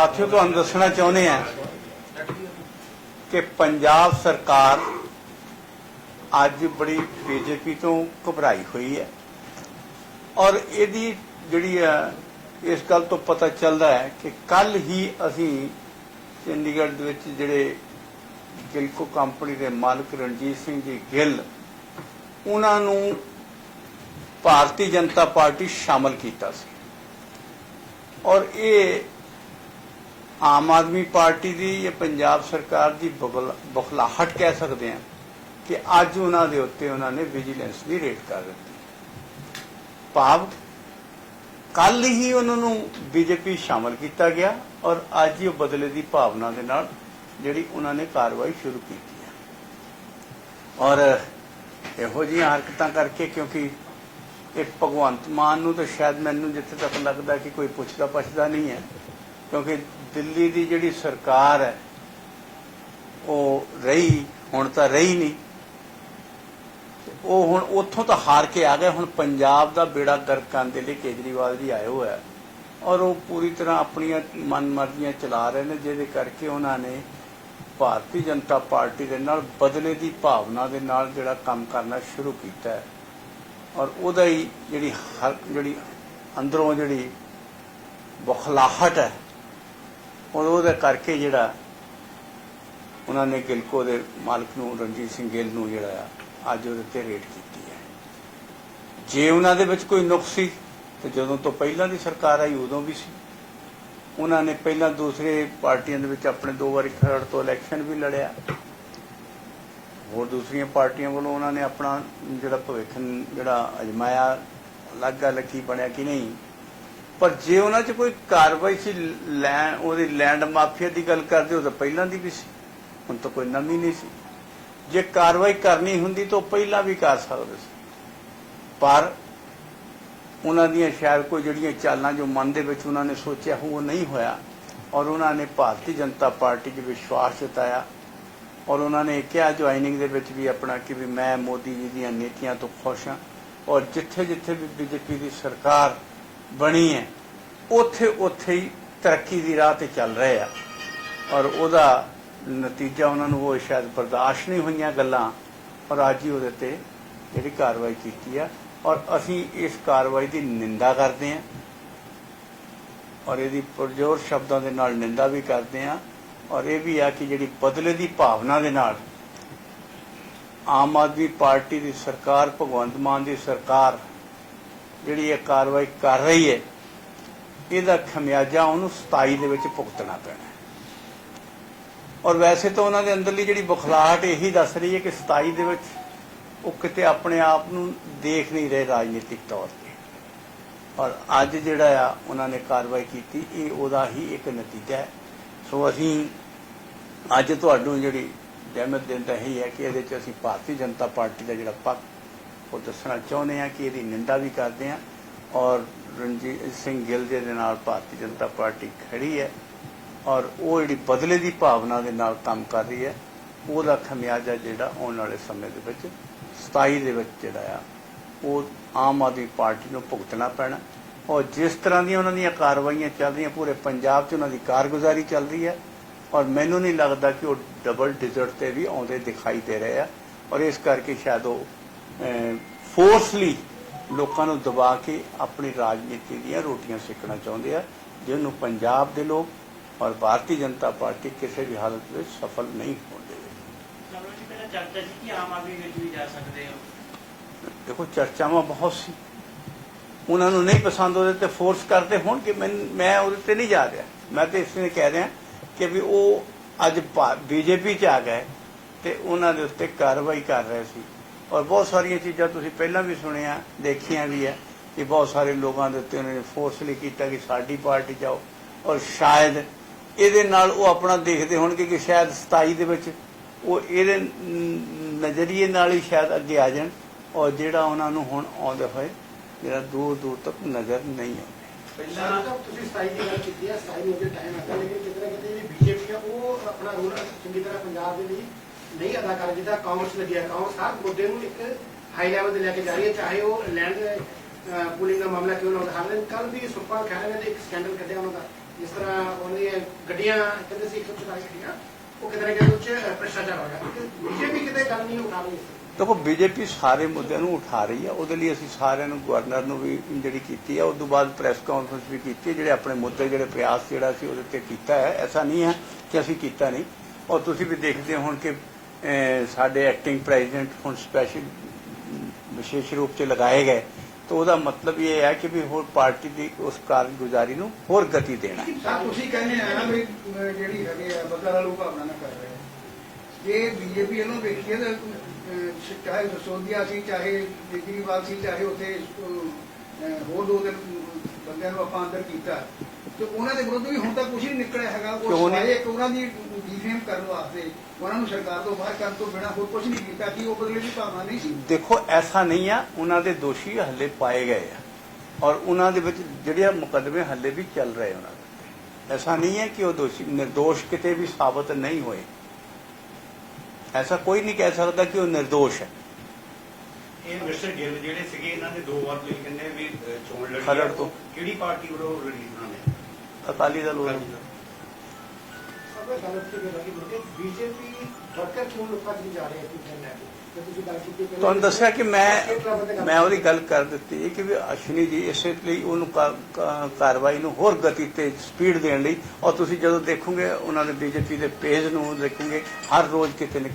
ਸਾਥੀਓ, ਤੁਹਾਨੂੰ ਦੱਸਣਾ ਚਾਹੁੰਦੇ ਆ ਕਿ ਪੰਜਾਬ ਸਰਕਾਰ ਅੱਜ ਬੜੀ ਬੀਜੇਪੀ ਤੋਂ ਘਬਰਾਈ ਹੋਈ ਹੈ ਔਰ ਇਹਦੀ ਜਿਹੜੀ ਹੈ, ਇਸ ਗੱਲ ਤੋਂ ਪਤਾ ਚੱਲਦਾ ਹੈ ਕਿ ਕੱਲ ਹੀ ਅਸੀਂ ਚੰਡੀਗੜ੍ਹ ਦੇ ਵਿੱਚ ਜਿਹੜੇ ਗਿਲਕੋ ਕੰਪਨੀ ਦੇ ਮਾਲਕ ਰਣਜੀਤ ਸਿੰਘ ਜੀ ਗਿੱਲ, ਉਹਨਾਂ ਨੂੰ ਭਾਰਤੀ ਜਨਤਾ ਪਾਰਟੀ ਸ਼ਾਮਲ ਕੀਤਾ ਸੀ। ਔਰ ਇਹ ਆਮ ਆਦਮੀ ਪਾਰਟੀ ਦੀ ਜਾਂ ਪੰਜਾਬ ਸਰਕਾਰ ਦੀ ਬਗਲ- ਬਖਲਾਹਟ ਕਹਿ ਸਕਦੇ ਹਾਂ ਕਿ ਅੱਜ ਉਹਨਾਂ ਦੇ ਉੱਤੇ ਉਹਨਾਂ ਨੇ ਵਿਜੀਲੈਂਸ ਦੀ ਰੇਡ ਕਰ ਦਿੱਤੀ। ਭਾਵ ਕੱਲ ਹੀ ਉਹਨਾਂ ਨੂੰ ਬੀਜੇਪੀ ਸ਼ਾਮਲ ਕੀਤਾ ਗਿਆ ਔਰ ਅੱਜ ਹੀ ਉਹ ਬਦਲੇ ਦੀ ਭਾਵਨਾ ਦੇ ਨਾਲ ਜਿਹੜੀ ਉਹਨਾਂ ਨੇ ਕਾਰਵਾਈ ਸ਼ੁਰੂ ਕੀਤੀ ਹੈ। ਔਰ ਇਹੋ ਜਿਹੀਆਂ ਹਰਕਤਾਂ ਕਰਕੇ ਕਿਉਂਕਿ ਇਹ ਭਗਵੰਤ ਮਾਨ ਨੂੰ ਤਾਂ ਸ਼ਾਇਦ ਮੈਨੂੰ ਜਿੱਥੇ ਤੱਕ ਲੱਗਦਾ ਕਿ ਕੋਈ ਪੁੱਛਦਾ ਪਛਦਾ ਨਹੀਂ ਹੈ। ਕਿਉਂਕਿ ਦਿੱਲੀ ਦੀ ਜਿਹੜੀ ਸਰਕਾਰ ਹੈ, ਉਹ ਰਹੀ, ਹੁਣ ਤਾਂ ਰਹੀ ਨਹੀਂ। ਉਹ ਹੁਣ ਉੱਥੋਂ ਤਾਂ ਹਾਰ ਕੇ ਆ ਗਏ, ਹੁਣ ਪੰਜਾਬ ਦਾ ਬੇੜਾ ਗਰਕ ਕਰਨ ਦੇ ਲਈ ਕੇਜਰੀਵਾਲ ਜੀ ਆਏ ਹੋਏ ਔਰ ਉਹ ਪੂਰੀ ਤਰ੍ਹਾਂ ਆਪਣੀਆਂ ਮਨਮਰਜ਼ੀਆਂ ਚਲਾ ਰਹੇ ਨੇ, ਜਿਹਦੇ ਕਰਕੇ ਉਹਨਾਂ ਨੇ ਭਾਰਤੀ ਜਨਤਾ ਪਾਰਟੀ ਦੇ ਨਾਲ ਬਦਲੇ ਦੀ ਭਾਵਨਾ ਦੇ ਨਾਲ ਜਿਹੜਾ ਕੰਮ ਕਰਨਾ ਸ਼ੁਰੂ ਕੀਤਾ ਹੈ। ਔਰ ਉਹਦਾ ਹੀ ਜਿਹੜੀ ਹਰ ਜਿਹੜੀ ਅੰਦਰੋਂ ਜਿਹੜੀ ਬਖਲਾਹਟ ਹੈ ਉਹਦੇ ਕਰਕੇ ਜਿਹੜਾ ਉਹਨਾਂ ਨੇ ਗਿਲਕੋ ਦੇ ਮਾਲਕ ਨੂੰ, ਰਣਜੀਤ ਸਿੰਘ ਗਿੱਲ ਨੂੰ ਜਿਹੜਾ ਆ, ਅੱਜ ਉਹਦੇ ਤੇ ਰੇਟ ਕੀਤੀ ਹੈ। ਜੇ ਉਹਨਾਂ ਦੇ ਵਿੱਚ ਕੋਈ ਨੁਕਸ ਸੀ, ਤੇ ਜਦੋਂ ਤੋਂ ਪਹਿਲਾਂ ਦੀ ਸਰਕਾਰ ਆਈ, ਉਦੋਂ ਵੀ ਸੀ। ਉਹਨਾਂ ਨੇ ਪਹਿਲਾਂ ਦੂਸਰੇ ਪਾਰਟੀਆਂ ਦੇ ਵਿੱਚ ਆਪਣੇ ਦੋ ਵਾਰੀ ਖਰੜ ਤੋਂ ਇਲੈਕਸ਼ਨ ਵੀ ਲੜਿਆ। ਹੋਰ ਦੂਸਰੀਆਂ ਪਾਰਟੀਆਂ ਵੱਲੋਂ ਉਹਨਾਂ ਨੇ ਆਪਣਾ ਜਿਹੜਾ ਭਵਿੱਖ ਜਿਹੜਾ ਅਜਮਾਇਆ ਅਲੱਗ ਅਲੱਗ ਕੀ ਬਣਿਆ ਕਿ ਨਹੀਂ ਪਰ ਜੇ ਉਹਨਾਂ 'ਚ ਕੋਈ ਕਾਰਵਾਈ ਸੀ ਲੈਂਡ ਉਹਦੀ ਲੈਂਡ ਮਾਫੀਆ ਦੀ ਗੱਲ ਕਰਦੇ ਹੋ ਤਾਂ ਪਹਿਲਾਂ ਦੀ ਵੀ ਸੀ। ਹੁਣ ਤਾਂ ਕੋਈ ਨਵੀਂ ਨਹੀਂ ਸੀ। ਜੇ ਕਾਰਵਾਈ ਕਰਨੀ ਹੁੰਦੀ ਤਾਂ ਉਹ ਪਹਿਲਾਂ ਵੀ ਕਰ ਸਕਦੇ ਸੀ। ਪਰ ਉਹਨਾਂ ਦੀਆਂ ਸ਼ਾਇਦ ਕੋਈ ਜਿਹੜੀਆਂ ਚਾਲਾਂ ਜੋ ਮਨ ਦੇ ਵਿੱਚ ਉਹਨਾਂ ਨੇ ਸੋਚਿਆ ਹੋ ਉਹ ਨਹੀਂ ਹੋਇਆ। ਔਰ ਉਹਨਾਂ ਨੇ ਭਾਰਤੀ ਜਨਤਾ ਪਾਰਟੀ 'ਚ ਵਿਸ਼ਵਾਸ ਜਤਾਇਆ। ਔਰ ਉਹਨਾਂ ਨੇ ਕਿਹਾ ਜੁਆਇਨਿੰਗ ਦੇ ਵਿੱਚ ਵੀ ਆਪਣਾ ਕਿ ਵੀ ਮੈਂ ਮੋਦੀ ਜੀ ਦੀਆਂ ਨੀਤੀਆਂ ਤੋਂ ਖੁਸ਼ ਹਾਂ। ਔਰ ਜਿੱਥੇ ਜਿੱਥੇ ਵੀ ਬੀਜੇਪੀ ਦੀ ਸਰਕਾਰ ਬਣੀ ਹੈ। ਉੱਥੇ ਉੱਥੇ ਹੀ ਤਰੱਕੀ ਦੀ ਰਾਹ ਤੇ ਚੱਲ ਰਹੇ ਆ। ਔਰ ਉਹਦਾ ਨਤੀਜਾ ਉਹਨਾਂ ਨੂੰ ਉਹ ਸ਼ਾਇਦ ਬਰਦਾਸ਼ਤ ਨਹੀਂ ਹੋਈਆਂ ਗੱਲਾਂ, ਔਰ ਅੱਜ ਹੀ ਉਹਦੇ ਤੇ ਜਿਹੜੀ ਕਾਰਵਾਈ ਕੀਤੀ ਆ। ਔਰ ਅਸੀਂ ਇਸ ਕਾਰਵਾਈ ਦੀ ਨਿੰਦਾ ਕਰਦੇ ਹਾਂ। ਔਰ ਇਹਦੀ ਪੁਰਜੋਰ ਸ਼ਬਦਾਂ ਦੇ ਨਾਲ ਨਿੰਦਾ ਵੀ ਕਰਦੇ ਹਾਂ। ਔਰ ਇਹ ਵੀ ਆ ਕਿ ਜਿਹੜੀ ਬਦਲੇ ਦੀ ਭਾਵਨਾ ਦੇ ਨਾਲ ਆਮ ਆਦਮੀ ਪਾਰਟੀ ਦੀ ਸਰਕਾਰ, ਭਗਵੰਤ ਮਾਨ ਦੀ ਸਰਕਾਰ ਜਿਹੜੀ ਇਹ ਕਾਰਵਾਈ ਕਰ ਰਹੀ ਹੈ, ਇਹਦਾ ਖਮਿਆਜਾ ਉਹਨੂੰ 27 ਦੇ ਵਿੱਚ ਭੁਗਤਣਾ ਪੈਣਾ ਔਰ ਵੈਸੇ ਤਾਂ ਉਹਨਾਂ ਦੇ ਅੰਦਰਲੀ ਜਿਹੜੀ ਬੁਖਲਾਹਟ ਇਹੀ ਦੱਸ ਰਹੀ ਹੈ ਕਿ 27 ਦੇ ਵਿੱਚ ਉਹ ਕਿਤੇ ਆਪਣੇ ਆਪ ਨੂੰ ਦੇਖ ਨਹੀਂ ਰਹੇ ਰਾਜਨੀਤਿਕ ਤੌਰ ਤੇ। ਔਰ ਅੱਜ ਜਿਹੜਾ ਆ ਉਹਨਾਂ ਨੇ ਕਾਰਵਾਈ ਕੀਤੀ, ਇਹ ਉਹਦਾ ਹੀ ਇੱਕ ਨਤੀਜਾ ਹੈ। ਸੋ ਅਸੀਂ ਅੱਜ ਤੁਹਾਨੂੰ ਜਿਹੜੀ ਜਹਿਮਤ ਦਿੰਦਾ ਹੀ ਹੈ ਕਿ ਇਹਦੇ ਚ ਅਸੀਂ ਭਾਰਤੀ ਜਨਤਾ ਪਾਰਟੀ ਦਾ ਜਿਹੜਾ ਪੱਖ ਉਹ ਦੱਸਣਾ ਚਾਹੁੰਦੇ ਆ ਕਿ ਇਹਦੀ ਨਿੰਦਾ ਵੀ ਕਰਦੇ ਹਾਂ ਔਰ ਰਣਜੀਤ ਸਿੰਘ ਗਿੱਲ ਜੀ ਦੇ ਨਾਲ ਭਾਰਤੀ ਜਨਤਾ ਪਾਰਟੀ ਖੜੀ ਹੈ ਔਰ ਉਹ ਜਿਹੜੀ ਬਦਲੇ ਦੀ ਭਾਵਨਾ ਦੇ ਨਾਲ ਕੰਮ ਕਰ ਰਹੀ ਹੈ, ਉਹਦਾ ਖਮਿਆਜਾ ਜਿਹੜਾ ਆਉਣ ਵਾਲੇ ਸਮੇਂ ਦੇ ਵਿੱਚ 27 ਦੇ ਵਿੱਚ ਜਿਹੜਾ ਆ, ਉਹ ਆਮ ਆਦਮੀ ਪਾਰਟੀ ਨੂੰ ਭੁਗਤਣਾ ਪੈਣਾ। ਔਰ ਜਿਸ ਤਰ੍ਹਾਂ ਦੀਆਂ ਉਹਨਾਂ ਦੀਆਂ ਕਾਰਵਾਈਆਂ ਚੱਲ ਰਹੀਆਂ, ਪੂਰੇ ਪੰਜਾਬ 'ਚ ਉਹਨਾਂ ਦੀ ਕਾਰਗੁਜ਼ਾਰੀ ਚੱਲ ਰਹੀ ਹੈ ਔਰ ਮੈਨੂੰ ਨਹੀਂ ਲੱਗਦਾ ਕਿ ਉਹ ਡਬਲ ਡਿਜ਼ਰਟ ਤੇ ਵੀ ਆਉਂਦੇ ਦਿਖਾਈ ਦੇ ਰਹੇ ਆ। ਔਰ ਇਸ ਕਰਕੇ ਸ਼ਾਇਦ ਉਹ ਫੋਰਸਲੀ ਲੋਕਾਂ ਨੂੰ ਦਬਾ ਕੇ ਆਪਣੀ ਰਾਜਨੀਤੀ ਦੀਆਂ ਰੋਟੀਆਂ ਸੇਕਣਾ ਚਾਹੁੰਦੇ ਆ ਜਿਹਨੂੰ ਪੰਜਾਬ ਦੇ ਲੋਕ ਔਰ ਭਾਰਤੀ ਜਨਤਾ ਪਾਰਟੀ ਕਿਸੇ ਵੀ ਹਾਲਤ ਵਿੱਚ ਸਫਲ ਨਹੀਂ ਹੋਣ ਦੇਵੇਗੀ ਚਲੋ ਜੀ ਪਹਿਲਾਂ ਚਰਚਾ ਸੀ ਕਿ ਆਮ ਆਦਮੀ ਵਿੱਚ ਵੀ ਜਾ ਸਕਦੇ ਹੋ ਦੇਖੋ ਚਰਚਾਵਾਂ ਬਹੁਤ ਸੀ। ਉਹਨਾਂ ਨੂੰ ਨਹੀਂ ਪਸੰਦ ਉਹਦੇ ਤੇ ਫੋਰਸ ਕਰਦੇ ਹੋਣ ਕਿ ਮੈਂ ਮੈਂ ਉਹਦੇ ਤੇ ਨਹੀਂ ਜਾ ਰਿਹਾ। ਮੈਂ ਤੇ ਇਸ ਲਈ ਕਹਿ ਰਿਹਾ ਕਿ ਵੀ ਉਹ ਅੱਜ ਬੀਜੇਪੀ ਚ ਆ ਗਏ ਤੇ ਉਹਨਾਂ ਦੇ ਉੱਤੇ ਕਾਰਵਾਈ ਕਰ ਰਹੇ ਸੀ। ਔਰ ਬਹੁਤ ਸਾਰੀਆਂ ਚੀਜ਼ਾਂ ਤੁਸੀਂ ਪਹਿਲਾਂ ਵੀ ਸੁਣਿਆ, ਦੇਖੀਆਂ ਵੀ ਹੈ ਕਿ ਬਹੁਤ ਸਾਰੇ ਲੋਕਾਂ ਦੇ ਉੱਤੇ ਉਹਨਾਂ ਨੇ ਫੋਰਸਲੀ ਕੀਤਾ ਕਿ ਸਾਡੀ ਪਾਰਟੀ ਜਾਓ। ਔਰ ਸ਼ਾਇਦ ਇਹਦੇ ਨਾਲ ਉਹ ਆਪਣਾ ਦੇਖਦੇ ਹੋਣਗੇ ਕਿ ਸ਼ਾਇਦ 27 ਦੇ ਵਿੱਚ ਉਹ ਇਹਦੇ ਨਜ਼ਰੀਏ ਨਾਲ ਹੀ ਸ਼ਾਇਦ ਅੱਗੇ ਆ ਜਾਣ। ਔਰ ਜਿਹੜਾ ਉਹਨਾਂ ਨੂੰ ਹੁਣ ਆਉਂਦੇ ਹੋਏ ਜਿਹੜਾ ਦੂਰ ਦੂਰ ਤੱਕ ਨਜ਼ਰ ਨਹੀਂ ਆਉਂਦਾ। ਪਹਿਲਾਂ ਤੁਸੀਂ 27 ਦੀ ਗੱਲ ਕੀਤੀ ਹੈ 27 ਨੂੰ ਜੇ ਟਾਈਮ ਹੈਗਾ ਲੇਕਿਨ ਕਿਤੇ ਨਾ ਕਿਤੇ ਜਿਹੜੀ ਬੀਜੇਪੀ ਆ, ਉਹ ਆਪਣਾ ਰੋਲ ਚੰਗੀ ਤਰ੍ਹਾਂ ਪੰਜਾਬ ਦੇ ਲਈ ਨਹੀਂ ਅਦਾ ਕਰ ਜਿੱਦਾਂ ਕਾਂਗਰਸ ਲੱਗਿਆ ਕਾਂਗਰਸ ਹਰ ਮੁੱਦੇ ਨੂੰ ਇੱਕ ਹਾਈ ਲੈਵਲ ਤੇ ਲੈ ਕੇ ਜਾ ਰਹੀ ਹੈ। ਚਾਹੇ ਉਹ ਲੈਂਡ ਪੂਲਿੰਗ ਦਾ ਮਾਮਲਾ ਕਿਉਂ ਨਾ ਹੋਵੇ। ਹਾਲੇ ਕੱਲ ਵੀ ਸੁਪਾ ਖਹਿਰੇ ਨੇ ਇੱਕ ਸਕੈਂਡਲ ਕੱਢਿਆ ਉਹਨਾਂ ਦਾ। ਜਿਸ ਤਰ੍ਹਾਂ ਉਹਨਾਂ ਗੱਡੀਆਂ ਕਹਿੰਦੇ ਸੀ 144 ਗੱਡੀਆਂ, ਉਹ ਕਿਤੇ ਨਾ ਕਿਤੇ ਉੱਚ ਭ੍ਰਿਸ਼ਟਾਚਾਰ ਹੋ ਗਿਆ। ਬੀਜੇਪੀ ਕਿਤੇ ਗੱਲ ਨਹੀਂ ਉਠਾ ਰਹੀ। ਦੇਖੋ ਬੀਜੇਪੀ ਸਾਰੇ ਮੁੱਦਿਆਂ ਨੂੰ ਉਠਾ ਰਹੀ ਹੈ ਉਹਦੇ ਲਈ ਅਸੀਂ ਸਾਰਿਆਂ ਨੂੰ ਗਵਰਨਰ ਨੂੰ ਵੀ ਜਿਹੜੀ ਕੀਤੀ ਹੈ ਉਸ ਤੋਂ ਬਾਅਦ ਪ੍ਰੈਸ ਕਾਨਫਰੰਸ ਵੀ ਕੀਤੀ ਜਿਹੜੇ ਆਪਣੇ ਮੁੱਦੇ, ਜਿਹੜੇ ਪ੍ਰਯਾਸ ਜਿਹੜਾ ਸੀ ਉਹਦੇ ਤੇ ਕੀਤਾ ਹੈ। ਐਸਾ ਨਹੀਂ ਹੈ ਕਿ ਅਸੀਂ ਕੀਤਾ ਨਹੀਂ। ਔਰ ਤੁਸੀਂ ਵੀ ਦੇਖਦੇ ਹੋ ਹੁਣ ਕਿ ਸਾਡੇ ਐਕਟਿੰਗ ਪ੍ਰੈਜ਼ੀਡੈਂਟ ਹੁਣ ਸਪੈਸ਼ਲ ਵਿਸ਼ੇਸ਼ ਰੂਪ 'ਚ ਲਗਾਏ ਗਏ ਤਾਂ ਉਹਦਾ ਮਤਲਬ ਇਹ ਹੈ ਕਿ ਵੀ ਹੋਰ ਪਾਰਟੀ ਦੀ ਉਸ ਕਾਰਗੁਜ਼ਾਰੀ ਨੂੰ ਹੋਰ ਗਤੀ ਦੇਣਾ ਹੈ। ਤੁਸੀਂ ਕਹਿੰਦੇ ਆ ਨਾ ਵੀ ਜਿਹੜੀ ਹੈਗੇ ਆ, ਬਦਲਾ ਵਾਲੂ ਭਾਵਨਾ ਨਾ ਕਰ ਰਹੇ ਜੇ ਬੀਜੇਪੀ ਇਹਨੂੰ ਵੇਖੀਏ ਤਾਂ ਚਾਹੇ ਸੋਧਿਆ ਸੀ, ਚਾਹੇ ਕੇਜਰੀਵਾਲ ਸੀ, ਚਾਹੇ ਉੱਥੇ ਹੋਰ ਦੋ ਦਿਨ ਬੰਦਿਆਂ ਨੂੰ ਆਪਾਂ ਅੰਦਰ ਕੀਤਾ। ਤੇ ਉਹਨਾਂ ਦੇ ਵਿਰੁੱਧ ਵੀ ਹੁਣ ਤੱਕ ਕੁਝ ਨਹੀਂ ਨਿਕਲਿਆ ਹੈਗਾ। ਉਹ ਸਾਰੇ ਇੱਕ ਉਹਨਾਂ ਦੀ ਡੀਫੇਮ ਕਰਨ ਵਾਸਤੇ। ਉਹਨਾਂ ਨੂੰ ਸਰਕਾਰ ਤੋਂ ਬਾਹਰ ਕਰਨ ਤੋਂ ਬਿਨਾ ਹੋਰ ਕੁਝ ਨਹੀਂ ਕੀਤਾ ਕਿ ਉਹ ਬਦਲੇ ਦੀ ਭਾਵਨਾ ਨਹੀਂ ਸੀ। ਦੇਖੋ ਐਸਾ ਨਹੀਂ ਆ ਉਹਨਾਂ ਦੇ ਦੋਸ਼ੀ ਹੱਲੇ ਪਾਏ ਗਏ ਆ। ਔਰ ਉਹਨਾਂ ਦੇ ਵਿੱਚ ਜਿਹੜੇ ਮੁਕਦਮੇ ਹੱਲੇ ਵੀ ਚੱਲ ਰਹੇ ਉਹਨਾਂ ਦੇ ਐਸਾ ਨਹੀਂ ਹੈ ਕਿ ਉਹ ਦੋਸ਼ੀ ਨਿਰਦੋਸ਼ ਕਿਤੇ ਵੀ ਸਾਬਤ ਨਹੀਂ ਹੋਏ। ਐਸਾ ਕੋਈ ਨਹੀਂ ਕਹਿ ਸਕਦਾ ਕਿ ਉਹ ਨਿਰਦੋਸ਼ ਹੈ। ਇਹ ਮਿਸਟਰ ਗਿੱਲ ਜਿਹੜੇ ਸੀਗੇ ਇਹਨਾਂ ਨੇ ਦੋ ਵਾਰ ਤੁਸੀਂ ਕਹਿੰਦੇ ਵੀ ਅਹ, ਚੋਣ ਲੜੀ ਖਰੜ ਆ। ਤੋਂ। ਕਿਹੜੀ ਪਾਰਟੀ ਵੱਲੋਂ ਲੜੀ ਉਹਨਾਂ ਨੇ ਅਕਾਲੀ ਦਲ ਵੱਲੋਂ ਸਭ ਗੱਲ ਉੱਤੇ ਗੱਲ ਕੀ ਬੋਲਦੇ ਬੀਜੇਪੀ ਵਰਕਰ ਕਿਉਂ ਲੋਕਾਂ ਚ ਨਹੀਂ ਜਾ ਰਹੇ ਹੈ ਲੈ ਕੇ ਤੇ ਤੁਸੀਂ ਗੱਲ ਕੀਤੀ ਕਿ ਤੁਹਾਨੂੰ ਦੱਸਿਆ ਕਿ ਮੈਂ ਮੈਂ ਉਹਦੀ ਗੱਲ ਕਰ ਦਿੱਤੀ ਕਿ ਵੀ ਅਸ਼ਵਨੀ ਜੀ ਇਸੇ ਲਈ ਉਹਨੂੰ ਕਾ- ਕਾ- ਕਾਰਵਾਈ ਨੂੰ ਹੋਰ ਗਤੀ ਤੇ ਸਪੀਡ ਦੇਣ ਲਈ ਔਰ ਤੁਸੀਂ ਜਦੋਂ ਦੇਖੋਗੇ ਉਹਨਾਂ ਦੇ ਬੀਜੇਪੀ ਦੇ ਪੇਜ ਨੂੰ ਦੇਖੋਗੇ ਹਰ ਰੋਜ਼ ਕਿਤੇ ਨਾ